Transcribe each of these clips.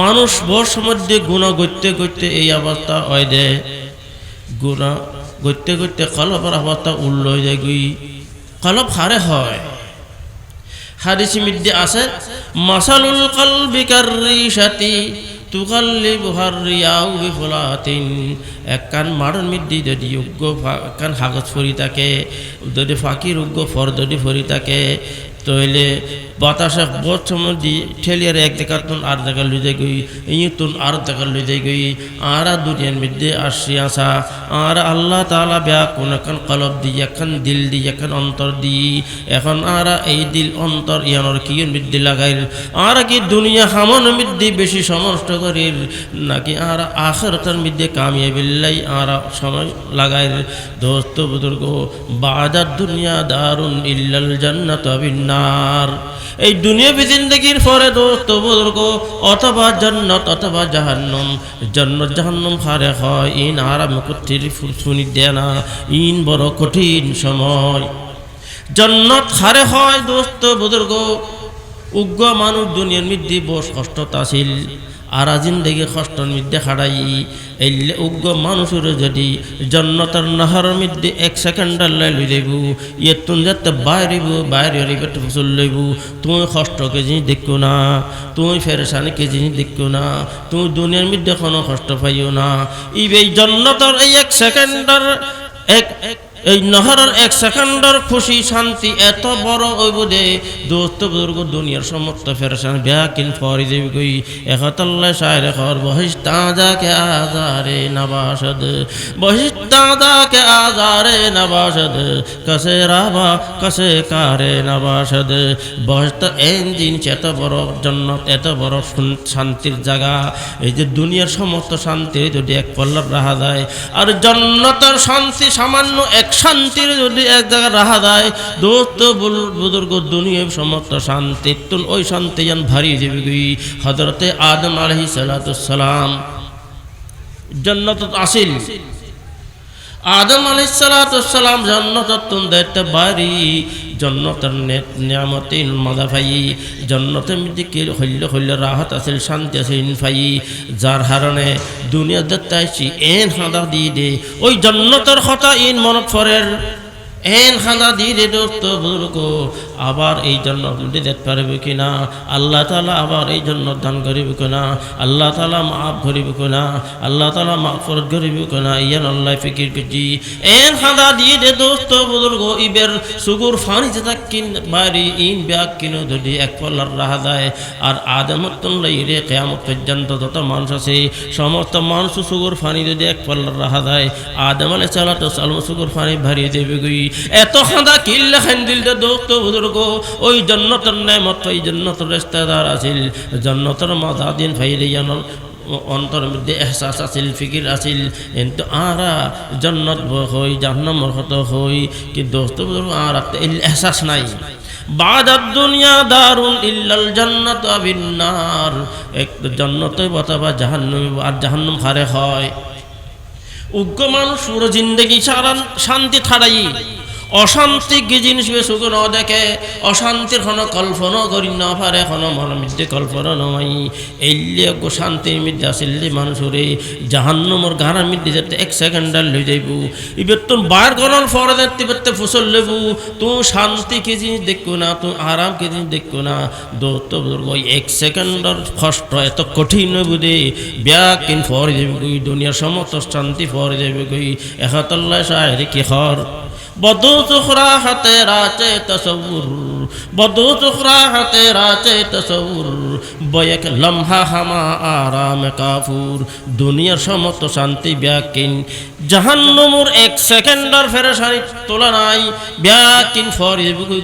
মানুষ বর্ষ মধ্যে গুণা করতে করতে এই অবস্থা হয় দে গুণা করতে করতে কলপের অবস্থা উল্ল হয়ে যায় গুই। কলপ হারে হয়। হাদিসি মিদ্যে আছে, মাসালুল কলবি কাররিশাতি তুকাল্লিবু হারিয়াউ বিফুলাতিন। এক কান মারণ মিদ্দি যদি উগ্র কান হাগজ ফরি থাকে, যদি ফাঁকির উগ্র ফর যদি ফরি থাকে তইলে বাতাসে বহুত সময় দি ঠেলিয়ার এক জায়গা তুন, আর লুই যাই গই ইয়ে তুন, আর লুই যাই গই। আর দুনিয়ার মধ্যে আসি আসা, আর আল্লাহ তালা ব্যাক কোন এখন কলব দি এখন দিল দি এখন অন্তর দি। এখন আর এই দিল অন্তর ইয়ানোর কি মধ্যে লাগাইল? আর কি দুনিয়া হামন মধ্যে বেশি সমস্ত করিল? নাকি আর আখরতার মধ্যে কামিয়ে বিল্লাই আর সময় লাগাইল? দোস্ত বুজুর্গ বাজার দুনিয়া দারুণ ইল্লাল জান্নাত বিন্নার এই দুনিয়া জিন্দগির পরে দোস্ত বুজুর্গ, অথবা জন্ন অথবা জাহান্নম, জন্নত জাহান্নম হারে হয়, ইন আরাম কুত্তির শুনি দেয় না, ইন বড় কঠিন সময়। জন্নত হারে হয় দোস্ত বুজুর্গ, উগ্র মানুষ দুনিয়ার মধ্যে বস কষ্ট তাছিল আর জিন্দগি কষ্টর মধ্যে হারাই এই উগ্র মানুষের যদি জন্নতার নাহার মধ্যে এক সেকেন্ডার লাই যাইব ইয়ে তুন যাতে বাইরিব বাইরে পেট ফসল লইব, তুই কষ্টকে জিনিস দেখো না, তুই ফেরেসানিকে জিনিস দেখো না, তুই দুনিয়ার মধ্যে কোনো কষ্ট পাইও না। ইবে জন্নতর এই এক সেকেন্ডার এক এক এই নহরের এক সেকেন্ডের খুশি শান্তি এত বড় যে দোস্ত বুজুর্গ দুনিয়ার সমস্ত ফেরসান ব্যাকিন ফরি দেবী কই একতল্লা শায়রে খর বহিষ্টা কে আজারে নবাসদ বহিষ্টা কে আজারে নবাসদ কসে রাবা কসে কারে নবাসদ। বহিষ্ঠ এঞ্জিন এত বড় জন্নত এত বড় শুন- শান্তির জায়গা। এই যে দুনিয়ার সমস্ত শান্তি যদি এক পল্লার রাহা যায়, আর জন্নতের শান্তি সামান্য এক শান্তির যদি এক জায়গায় রাহা দেয় দোস্ত বুজুর্গ দুনিয়ার সমস্ত শান্তি ওই শান্তি যেন ভারী গই হজরতে আদম আলহি সালাম জন্নত আসিল। আদম আলাইসালাম জন্নতর তুন দায়িত্ব বাড়ি জন্নতর নিয়ামতিন মজা ফাই জন্নতের মধ্যে কি হইল হইল রাহত আছিল শান্তি আছিল ইনফাই। যার হারণে দুনিয়া দত্তাইছি এন হাঁদা দিয়ে দে। ওই জন্নতর কথা ইন মনত ফরের এন খানা দিয়ে দে দোস্ত বুজুর্গ আবার এই জন্য দেখতে পারবে কিনা? আল্লাহ তালা আবার এই জন্য দান করিব কিনা? আল্লাহ তালা মাফ করিব কিনা? আল্লাহ তালা মাফ ফরত করিব কিনা? ইয়ান আল্লাহ ফিকির করছি। এন খানা দিয়ে দে দোস্ত বুজুর্গ ইবের সুগুর ফানি যেটা কিন বাড়ি ইন ব্যাগ কিনো যদি এক পল্লার রাহা দেয় আর আদমতুল্লাহ রে কেয়ামত পর্যন্ত যত মানুষ আছে, সমস্ত মানুষ সুগুর ফানি যদি এক পল্লার রাহা দেয় আদম আলাই চালাতো সালম সুগুর ফানি ভারিয়ে দেবে গই। এত খাঁদা কিল্লা খান দিল দে দোস্ত বুজুর্গ, ওই জন্নতর নেমত, ওই জন্নতর রেস্তাদার আছিল, জন্নতর মাথা দিন ফাইলে জানল অন্তর মধ্যে এহসাস আছিল, ফিকির আছিল, কিন্তু আরা জন্নত হই জাহ্নমর হত হই কি দোস্ত আর এহসাস নাই। বাদ দুনিয়া দারুণ ইল্লাল জান্নাত বিন্নার এক জান্নাতে অথবা জাহান্নাম আর জাহান্নাম হারে হয়। উগ্র মানুষ পুরো জিন্দগি সারা শান্তি ছাড়াই অশান্তি কি জিনিস বেশুক ন দেখে? অশান্তির কোনো কল্পনা করি না পারে, কোনো মনের মধ্যে কল্পনা নয় এলে গো শান্তির মধ্যে আসলে মানুষরে জাহান্নমর গাড়ার মধ্যে যাতে এক সেকেন্ডার লই যাইব। এবার তোর বার করার পরে দেখতে পারতে ফসল লেবু তো শান্তি কি জিনিস দেখো না, তো আরাম কি জিনিস দেখো না। বুজুর্গ, ওই এক সেকেন্ডের কষ্ট এত কঠিন বুঝে ব্যাকিন ফরে যাবে দুনিয়ার সমস্ত শান্তি ফরে যাবে গই। একাতল্লা শাহরি কি হর বদু সুখরা হাতে রাচে তসবুর। বদু সুখরা হাতে রাচে তসবুর বয়ক লম্হা হামা আরাম কাফুর। দুনিয়ার সমস্ত শান্তি ব্যাকিন। জাহান্নমুর এক সেকেন্ডার ফেরেশানি তোলা নাই। ব্যাকিন ফর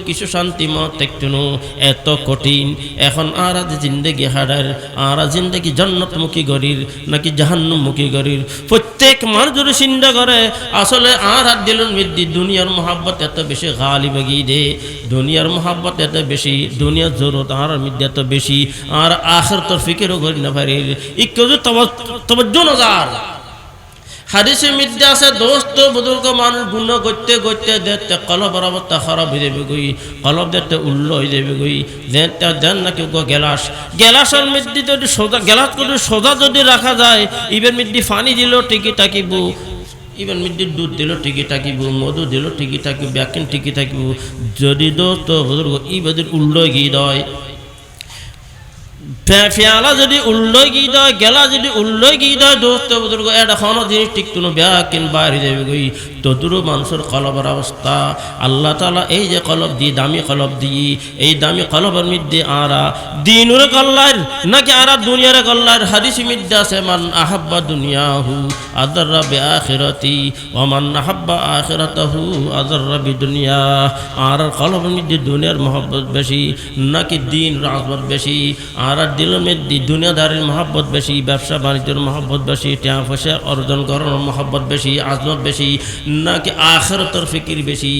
কিছু শান্তি মত একটুনু। এত কঠিন। এখন আর আজ জিন্দগি হারার আর আজ জিন্দগি জন্নতমুখী গরির, নাকি জাহান্নমুখী গরির। প্রত্যেক মানুষ চিন্তা করে আসলে আর হাত দিল মিদ্দি। দুনিয়ার মোহাব্বত এত বেশি গালি বাগিয়ে দে দুনিয়ার মোহাব্বত এত বেশি দুনিয়ার জরুরত আর মিদ্দি এত বেশি, আর আখের তোর ফিকেরও করি না পারি ইকেও তবজ্জো নজার। হাদিসের মধ্যে আছে, দোস্ত, বুজুর্গ মানুষ গুণ করতে করতে দেখতে অবস্থা খারাপ হয়ে যাবে গই কলব দেখতে উল্ল হয়ে যাবে গই দেখতে দেন না কেউ গেলাস গেলাসের যদি সোজা গেলাস যদি সোজা যদি রাখা যায়, ইবের মধ্যে পানি দিল টিকি টাকিব ইবেন মধ্যে দুধ দিল ঠিকই থাকিব, মধু দিল ঠিকই থাকিব, ব্যাকিন ঠিকই থাকিব, যদি দোস্ত বুজুর্গ ইবেদের উল্ল গিয়ে দেয় ফেয়ালা যদি দেয়, গেলা যদি দেয়, দোস্ত বুজুর্গ, এটা কোনো জিনিস ঠিক কোনো ব্যাকিন বাইরে যাবে গই। তদুরু মানুষের কলবের অবস্থা। আল্লাহ তালা এই যে কলব দিয়ে, দামি কলব দিয়ে, এই দামি কলবের মধ্যে আরা দিনুরে কল্লার নাকি আরা দুনিয়ারে কল্লার? হাদিসি মধ্যে আছে, মান আহাব্বা দুনিয়াহু আদর্রা বে আখিরাতি ওমান আহাব্বা আখিরাতাহু আদর্রা বি দুনিয়া আর কলবের মধ্যে দুনিয়ার মহব্বত বেশি, নাকি দিন রাজমত বেশি আর দিলের মধ্যে দুনিয়াদারির মহব্বত বেশি, ব্যবসা বাণিজ্যের মহব্বত বেশি, টাকা পয়সা অর্জন করার মহব্বত বেশি, আজমত বেশি, নাকি আখেরতর ফিকির বেশি,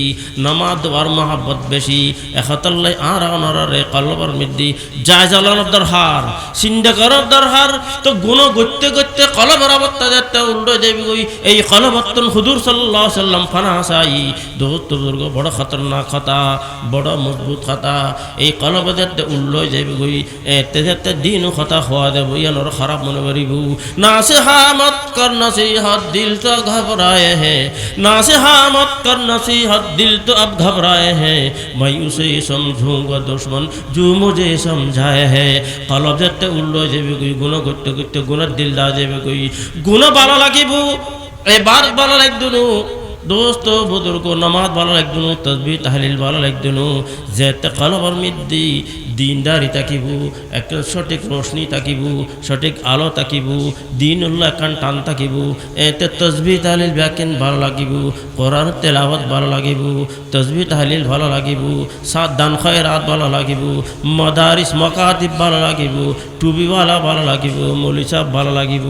নামাজ দেওয়ার মহব্বত বেশি। এখতাল্লাই আর অনারে কলবর মধ্যে যায় জ্বালানোর দরহার চিন্তা করার দরহার, তো গুণ গত্যে গত্যে কলবর অবস্থা যাতে উল্টো দেবী গই এই কলবর্তন হুদুর সাল্লাহ সাল্লাম ফানা সাই। দোস্ত দুর্গ, বড় খতরনাক কথা বড় মজবুত কথা এই কলব যাতে উল্লো যাবি গই এতে যাতে তে দিন কথা হওয়া দেব ইয়ানোর খারাপ মনে করিব না সে হা মত কর দিল তো ঘবরায়ে হে না সে হা মত কর দিল तो अब घबराए हैं। मैं उसे समझूँगा, दुश्मन जो मुझे समझाए है। कलब जत्ते उल्लो जेबे कोई, गुना करते करते गुना दिल दा जेबे कोई। गुना बाला लागिबू এবার বলা লাগদুনু দোস্ত, বুজুর্গ, নমাজ ভালো লাগদুন তসবি তাহলিল ভালো লাগদুন যেতে কলবর মিদ্দি, দিনদারি তাকিব, একটা সঠিক রোশনি তাকিব, সঠিক আলো তাকিব দিন উল্লাহ কান টান তাকিব, এতে তসবি তাহলিল ব্যাকিন ভালো লাগিব, কোরআন তেলাওয়াত ভালো লাগিব তসবি তাহলিল ভালো লাগিব, সাত দান খয়রাত ভালো লাগিব, মদারিস মকাতিব ভালো লাগিব, টুবিওয়ালা ভালো লাগিব মলিসাব ভালো লাগিব,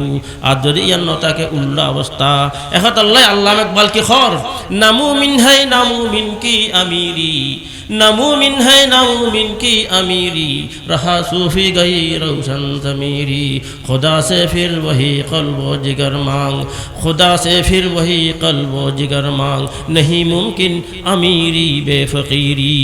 আর যদি ইয়ার নতাকে উল্লা অবস্থা এখন আল্লাহ আল্লাহ ইকবাল কি ঘর নামু মিনহায় নামু মিনকি আমিরি। নামু মিনহায় নামু মিনকি আমিরি। রহা সুফি গই রৌশন জমিরি খুদা সে ফির ওহি কলব জিগর মাং। খুদা সে ফির ওহি কলব জিগর মাং। নহী মুমকিন আমিরি, বেফকিরি।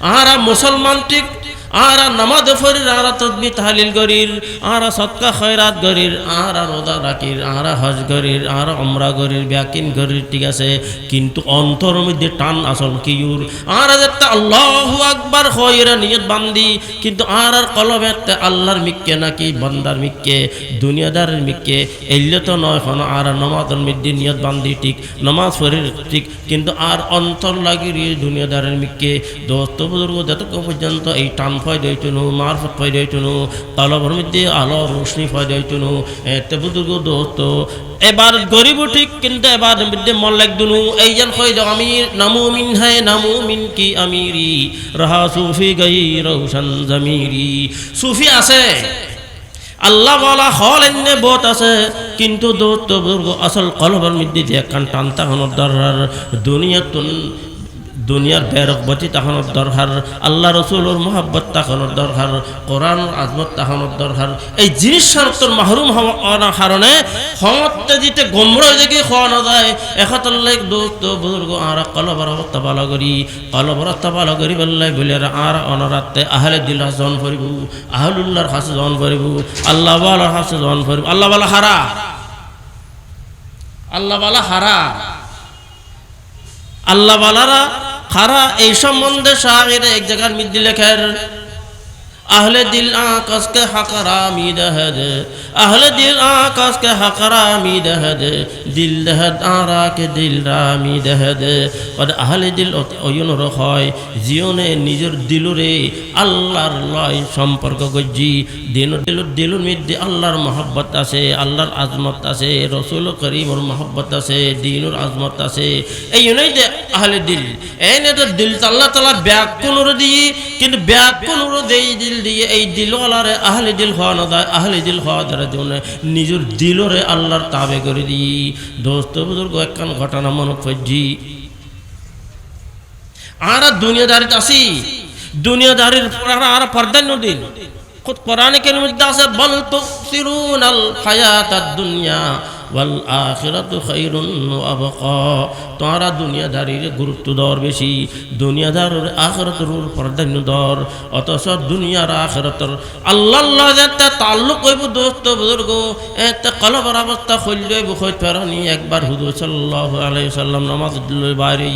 আহারা মুসলমান ঠিক আরা নামাজ ফরির, আরা তদবি তাহলিল গরির, আরা সৎকা খয়রাত গরির, আরা রোদা রাখির, আরা হজ গরির, আরা অমরা গরির, ব্যাকিন গরির, ঠিক আছে? কিন্তু অন্তর মধ্যে টান আসল কিউর। আরা দেখতে আল্লাহু আকবার খয়রা নিয়ত বান্দি, কিন্তু আর আর কলবেতে আল্লাহর মিক্কে নাকি বন্দার মিক্কে দুনিয়াদারের মিক্কে এলে তো নয় কোনো আর নমাজের মধ্যে নিয়ত বান্দি, ঠিক? নমাজ ফরির, ঠিক? কিন্তু আর অন্তর লাগিয়ে দুনিয়াদারের মিক্কে দোস্ত বুজুর্গ, যতক্ষণ পর্যন্ত এই টান ফয় দইতুনু মারফত ফয় দইতুনু তলবর মধ্যে আলো রোশনি এতে দোস্ত। এবার গরিব ঠিক, কিন্তু এবার মধ্যে মন লাগদুনু এই যেন হয় যে আমির, নামু মিন হায়, নামু মিন কি আমিরি? রহা সুফি গই রৌশন জমিরি। সুফি আছে আল্লাহ বলা হল এনে বোধ আছে, কিন্তু দৌত্য আসল কলবের মধ্যে যে একখান টানতা হনোর দরকার দুনিয়া দুনিয়ার বেরকবতি তাহানোর দরকার আল্লাহ রসুলোর মোহাব্বত তাহানোর দরকার কোরআন আজমত তাহানোর দরকার এই জিনিস সারতর মাহরুম হওয়ার কারণে সমতে দিতে গম্র দেখে খাওয়ানো যায়। একাতল্লাই দোস্ত, বুজুর্গ, আর কলবর অবস্থা ভালো করি। কলবর অবস্থা ভালো করি বললে বলে আর অনরাতে আহলে দিল জন করিব আহলুল্লাহর হাসে জন করিব আল্লাহ বালার হাসে জন করিব আল্লাহ বালা হারা। আল্লাহ বালা হারা। আল্লাহ বালারা খারা এই সম্বন্ধে শাহের এক জায়গার মিদ্দি লেখের আহলে দিল আকাশ কে হাকারা মিদহদ আহলে দিল আকাশ কে হাকারা মিদহদ দিল দহদ কে দিল রামি দহদ। আর আহলে দিল অয়ন হয়, জিওনে নিজের দিলরে আল্লাহর লয় সম্পর্ক গজ্জি। দিন দিল, দিলুর মধ্যে আল্লাহর মহব্বত আছে, আল্লাহর আজমত আছে, রসুল করিমর মহব্বত আছে, দিনুর আজমত আছে। এই জন্যই যে আহলে দিল, এই তো দিল আল্লাহ তালা ব্যাকুনুর দিয়ে, কিন্তু ব্যাকুনুর দেই দিল দিয়ে এই দিলওয়ালারে আহলে দিল হওয়া না দেয় আহলে দিল হওয়া দ্বারা জন্য নিজের দিলরে আল্লাহর তাবে করে দিই দোস্ত বুজুর্গ, একখান ঘটনা মনে করছি আর দুনিয়াদারিতে আসি দুনিয়াদারির আর পর্দান্য দিন। কোরআনে কেন মধ্যে আছে বল তো সিরুন আল হায়াত দুনিয়া। ওয়াল আখিরাতু খাইরুন আবকা। তোরা দুনিয়াদারির গুরুত্ব দর বেশি। দুনিয়াদারের আখিরাতের প্রাধান্য দর। অথচ দুনিয়ার আখিরাতের আল্লাহ আল্লাহ যাতে তাল্লুক কইব দোস্ত বুজুর্গ। এতে কলবর অবস্থা খুললে বুখই ফেরানি। একবার হুজুর সাল্লাল্লাহু আলাইহি সাল্লাম নামাজ বাইরে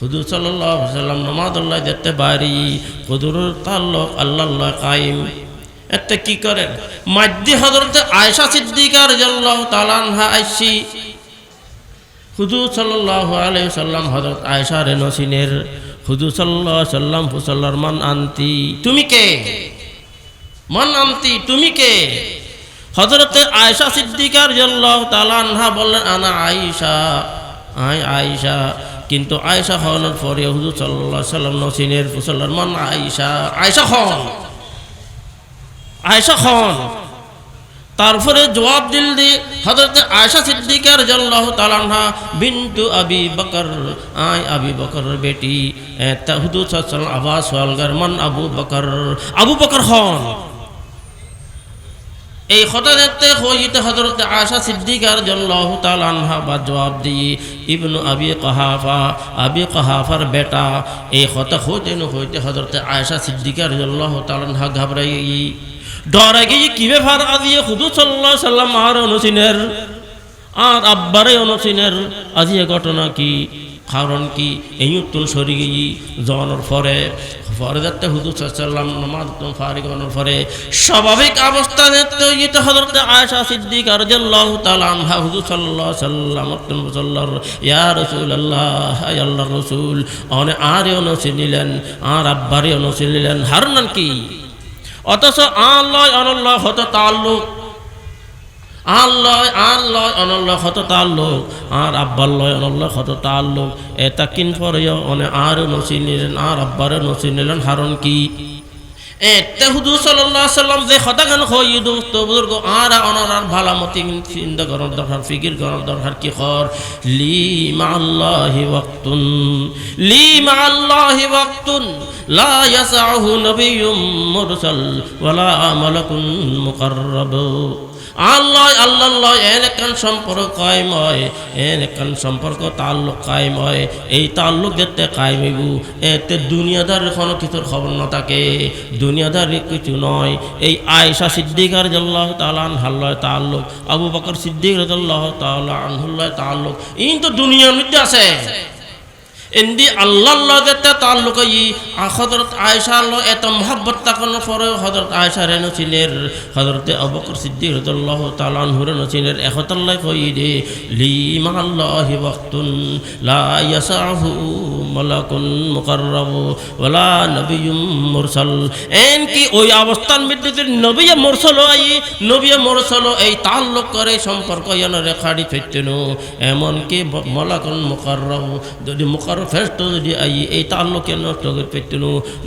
হুজুর সাল্লাহ সাল্লাম নমাদুল্লাহ যেতে বাড়ি। হুজুরের তাল্লুক আল্লাহ কাইম একটা কি করেন? মাদ্দি হজরতে আয়সা সিদ্দিকার জল্লাহ তালানহা আইসি। হুজুর সাল্লাহ আলাইহি সাল্লাম হজরত আয়সা রে নসিনের হুজুর সাল্লাহ সাল্লাম ফুসাল্লার মান আনতি। তুমি কে? মান আনতি, তুমি কে? হজরতে আয়সা সিদ্দিকার জল্লাহ তালানহা বললেন, আনা আয়েশা। আয় আয়েশা। কিন্তু আয়েশা হওয়ানোর পরে হুজুর সাল্লাহ সাল্লাম নসিনের ফুসাল্লার মান আয়েশা। আয়েশা হন। আয়েশা হন তারপরে জবাব দিল দি হজরত আয়সা সিদ্দিকার জল্লাহ তালানহা বিন্তু আবি বকর। আয় আবি বকর বেটি হুদু সাল্লাম আবাস ওয়ালগার মান আবু বকর। আবু বকর হন এই কথা দেখতে হইতে হজরত আশা সিদ্দিকার জল্লাহ তালানহা বা জবাব দিয়ে ইবনু আবি কাহাফা, আবি কাহাফার বেটা। এই কথা হইতে হইতে হজরত আয়সা সিদ্দিকার জল্লাহ তালানহা ঘাবড়াই ডরে গিয়ে কি ব্যাপার? আজিয়ে হুদু সাল্লাহ সাল্লাম আর অনুসিনের, আর আব্বারে অনুসিনের আজিয়ে ঘটনা কি? কারণ কি? এই উত্তর সরি গিয়ে জমানোর পরে পরে যাতে হুদু সাল্লাম নমাজ ফারিক হওয়ার পরে, স্বাভাবিক অবস্থা দেখতে হইতে হজরত আয়সা সিদ্দিক আর জাল্লাহ তালাম হা হুদু সাল্লাহ সাল্লাম সাল্লার ইয়া রসুল আল্লাহ আল্লাহ রসুল, অনে আরে অনুসি নিলেন, আর আব্বারে অনুসি নিলেন হারনান কি? অথচ আল্লাহ অনল্লয় হত তাল্লুক আল্লয় আল্লয় অনল্লয় হত তাল্লুক আর আব্বাল্লয় অনল্লয় হত তাল্লুক এটা কিন পরে অনে আর নসি নিলেন, আর আব্বারে নসি নিলেন, হারণ কি? হুদু সাল্লাহ সাল্লাম যে হতাগান হই দোস্ত, বুজুর্গ, আর অনার ভালামতি চিন্তা কি খর লি ওয়াক্তুন, লি মাল্লাহি ওয়াক্তুন, লা ইয়াসাহু নবিয়্যুম আল্লাহ আল্লাহ এন একখান সম্পর্ক কায়ময় এন একখান সম্পর্ক তাল্লুক কায়ময় এই তাল্লুক যেতে কায়মিবু এতে দুনিয়াদার কোনো কিছুর খবর না থাকে, দুনিয়াদার কিছু নয়। এই আয়সা সিদ্দিকার জল্লাহ তালান হাল্লাহ তাল্লুক, আবু বকর সিদ্দিক রাজাল্লাহ তাল্লাহ আনহুল্লাহ তাল্লুক, এই তো দুনিয়ার মধ্যে আছে। এন্দি আল্লাহর যেতে তাল্লুক ই হজরত আয়সার লো এত মহাব্বত তাকানোর পরে হজরত আয়সা রে নচিনের হজরতে অবকর সিদ্দিক রদুল্লাহ তালান হুরে নচিনের একতাল্লাই কই দে লি মাল্লাহি ওয়াক্তুন লা ইয়াসাহু মালাকুন মুকাররাব ওয়ালা নবিয়্যুম মুরসাল। এন কি ওই অবস্থান মধ্যে নবী মুরসাল আই নবী মুরসাল এই তাল্লুক করে সম্পর্ক যেন রেখাড়ি এমন কি মলাকুন মুকাররাব, যদি মুকার ফেরত যদি আই, এই তাল্লুকে নষ্ট করে ফেরতেন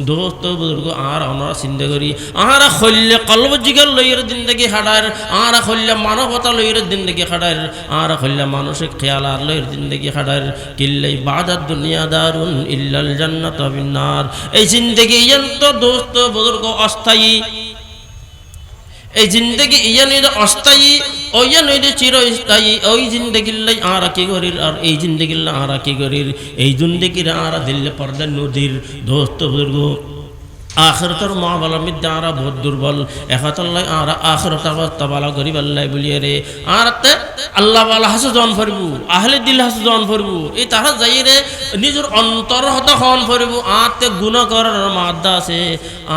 দোস্ত, বুজুর্গ আর আমরা চিন্তা করি। আর খল্লে কলব জিগার লইয়ের জিন্দগি হাডার আর খল্লে মানবতা লইয়ের জিন্দগি হাডার আর খল্লে মানসিক খেয়াল আর লইয়ের জিন্দগি হাডার কিল্লাই বাদার দুনিয়া দারুণ ইল্লাল জান্নাত বিন্নার এই জিন্দগি যন্ত্র দোস্ত, বুজুর্গ, অস্থায়ী। এই জিন্দগি ইয়ানির অস্থায়ী ওয়ানির চিরস্থায়ী। ওই জিন্দগিল্লাই আরা কি গরির আর এই জিন্দগিল্লা আরা কি গরির এই জিন্দগির আরা দিল্লে পর্দা নদীর দোস্ত বুজুর্গ। আখরতর মা বলা মিদ্যা আরা বহুত দুর্বল। একাতল্লাই আরা আখরত অবস্থা বালা গরিব আল্লাহ বলিয়ে রে আর আল্লাহ বালা হাসু জন ফরবু আহলে দিল হাসু জন ফরবু এই তারা যাই রে, নিজের অন্তর হত খন ফরবু আর তে গুণ করার মাদ্দা আছে।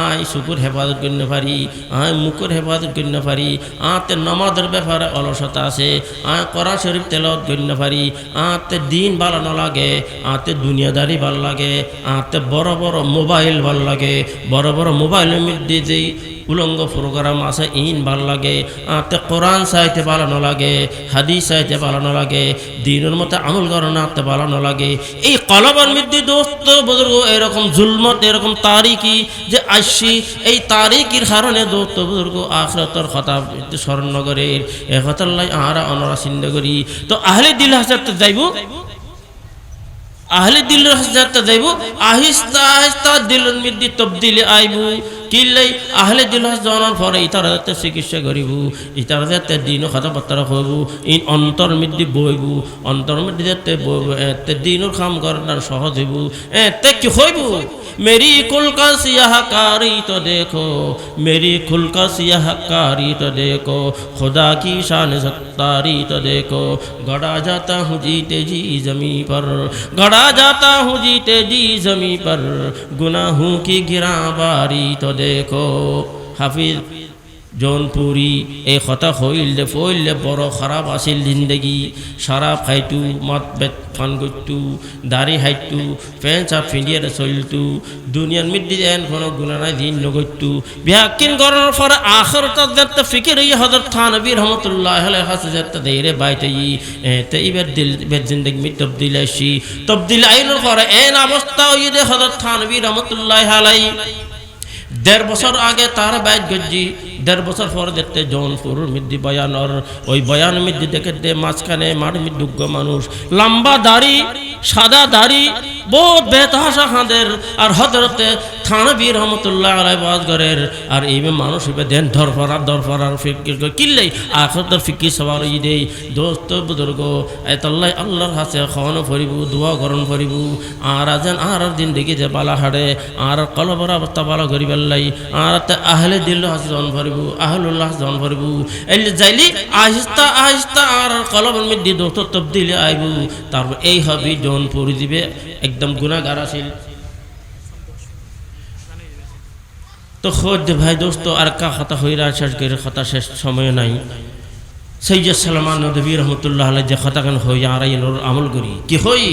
আই শুকুর হেফাজত করতে পারি আই মুকুর হেফাজত করতে পারি আর তে নমাজের ব্যাপারে অলসতা আছে। আই করা শরীফ তেলত করতে পারি আর তে দিন ভালো লাগে আর তে দুনিয়াদারি ভালো লাগে আর তে বড় বড় মোবাইল ভালো লাগে বড় বড় মোবাইলের মধ্যে যেই উলঙ্গ প্রোগ্রাম আছে, ইন ভালো লাগে, আতে কোরআন চাইতে ভালো লাগে, হাদিস চাইতে ভালো লাগে, দিনের মতো আমল করানো আতে ভালো লাগে। এই কলবার মধ্যে দোস্ত বুজুর্গ, এরকম জুলমত, এরকম তারিকি যে আসছি, এই তারিকির কারণে দোস্ত বুজুর্গ আখরতর কথা স্মরণ নগরের এ কথার লাই আহারা অনরা করি তো আহলে দিল হাজার যাইব? আহলে দিল হাজার যাইব আহিস্তা আহিস্তা দিল মধ্যে তবদিলে আইব। কিল্লাই আহলে দিলহাস জনার পরে ইতারা যাতে চিকিৎসা করিব ইতারা যাতে দিন কথাবার্তা হইব ইন অন্তর মধ্যে বইব অন্তর মধ্যে যাতে বইব এতে দিনের কাম করার সহজ হইব এতে কি হইব मेरी कुल का सियाहकारी तो देखो मेरी खुल का सियाहकारी तो देखो खुदा की शान सत्तारी तो देखो गड़ा जाता हूँ जीते जी जमी पर गड़ा जाता हूँ जीते जी जमी पर गुनाहों की गिरा बारी तो দেখো। হাফিজ জৌনপুরি এই কথা হইলে ফইলে বড় খারাপ আছিল জিন্দগি। সারা খাইতু মত বেত ফান করতু দাড়ি হাইতু প্যান্ট সাপ ফিন্ডিয়ারে চলতু দুনিয়ার মিড্ডি দেন কোন গুণা নাই, দিন নগরতু বিহাকিন করার পর আখর তার দেখতে ফিকির ইয়ে হজরত থানবী রহমতুল্লাহ হাসে দেখতে দেরে বাইতে ই তে ইবের দিল, ইবের জিন্দগি মি তবদিল আসি তবদিল আইনোর পরে এন অবস্থা ইয়ে হজরত থানবী রহমতুল্লাহ আলাইহি। দেড় বছর আগে তার বাইক গজ্জি দেড় বছর পর দেখতে জৌনপুর মিদ্দি বয়ানর। ওই বয়ান মিদ্দি দেখে দে মাঝখানে মাঠ মিদ্যুজ্ঞ মানুষ। লম্বা দাড়ি, সাদা দাড়ি, বহুত বেতাহাসা খাঁদের আর হজরতে থানবী রহমতুল্লাহ আলাই বাজগরের আর এই মানুষ হিসেবে দেন ধরফরার ধরফরার ফিকির কিল্লাই। আখরতর ফিকির সবার ই দেই। দোস্ত বুজুর্গ, এতল্লাই আল্লাহর হাসে খাওয়ানো ফরিব দোয়া গরম ফরিব আর আজেন, আর দিন দেখি যে বালা হাড়ে। আর কলবর অবস্থা বালা করি পেল্লাই আর তে আহলে দিল হাস জন ভরিব, আহলুল্লাহ জন ভরিব। এলি যাইলি আহিস্তা আহিস্তা আর কলবর মধ্যে দোস্ত তবদিলে আইব। তারপর এই হবি জন পরি দিবে, একদম গুণাগার আছিল। তো খোদ ভাই দোস্ত, আর কা খাতা হইরা শেষ করে খাতা শেষ সময় নাই। সৈয়দ সালমান নদী রহমতুল্লাহ যে খাতাখান হই আর আমল করি। কি হই?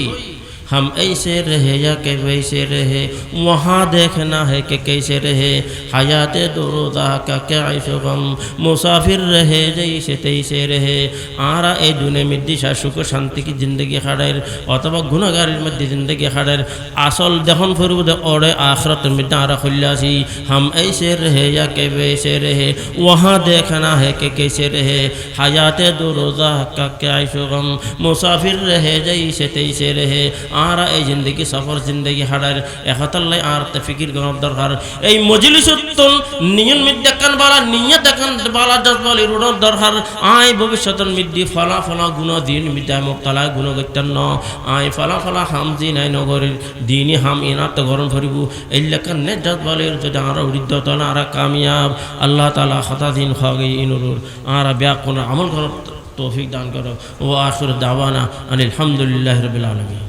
हम ऐसे रहे या कि वैसे रहे वहाँ देखना है कि कैसे रहे हयात दो रोज़ा का क्या गम मुसाफिर रहे जैसे तैसे रहे आरा এই দুনে মিদ্দিশা সুখ শান্তি কি জিন্দগি হাড়ের অথবা গুণাগারের মধ্যে জিন্দগি হাড়ের আসল যখন ফুরব ওরে আখরতের মধ্যে আরা খুল্লাসি हम ऐसे रहे या कि वैसे रहे वहाँ देखना है कि कैसे रहे हयात दो रोज़ा का क्या गम मुसाफिर रहे जैसे तैसे रहे আরা এই জিন্দগি সফর, জিন্দগি হাড়ার এহতাল্লাই আর তে ফিকির গরম দরকার। এই মজলিস উত্তম নিয়ন মিদ্যাকান বালা নিয় দেখান বালা, দশ বলি রুড় দরকার। আয় ভবিষ্যতন মিদ্দি ফলা ফলা গুণ, দিন মিদ্যায় মুক্তালা গুণ গত্যান্ন আই ফলা ফলা হাম জি নাই নগরের, দিনই হাম ইনাত গরম ভরিব এই লেখান নে দশ বলির যদি আর উড়িদ্যতন আর কামিয়াব। আল্লাহ তালা হতা দিন খাগে ইনুরুর আর ব্যাকুণ আমল করার তৌফিক দান করো। ও আখর দাওয়ানা আনিল আলহামদুলিল্লাহ রবিল আলমী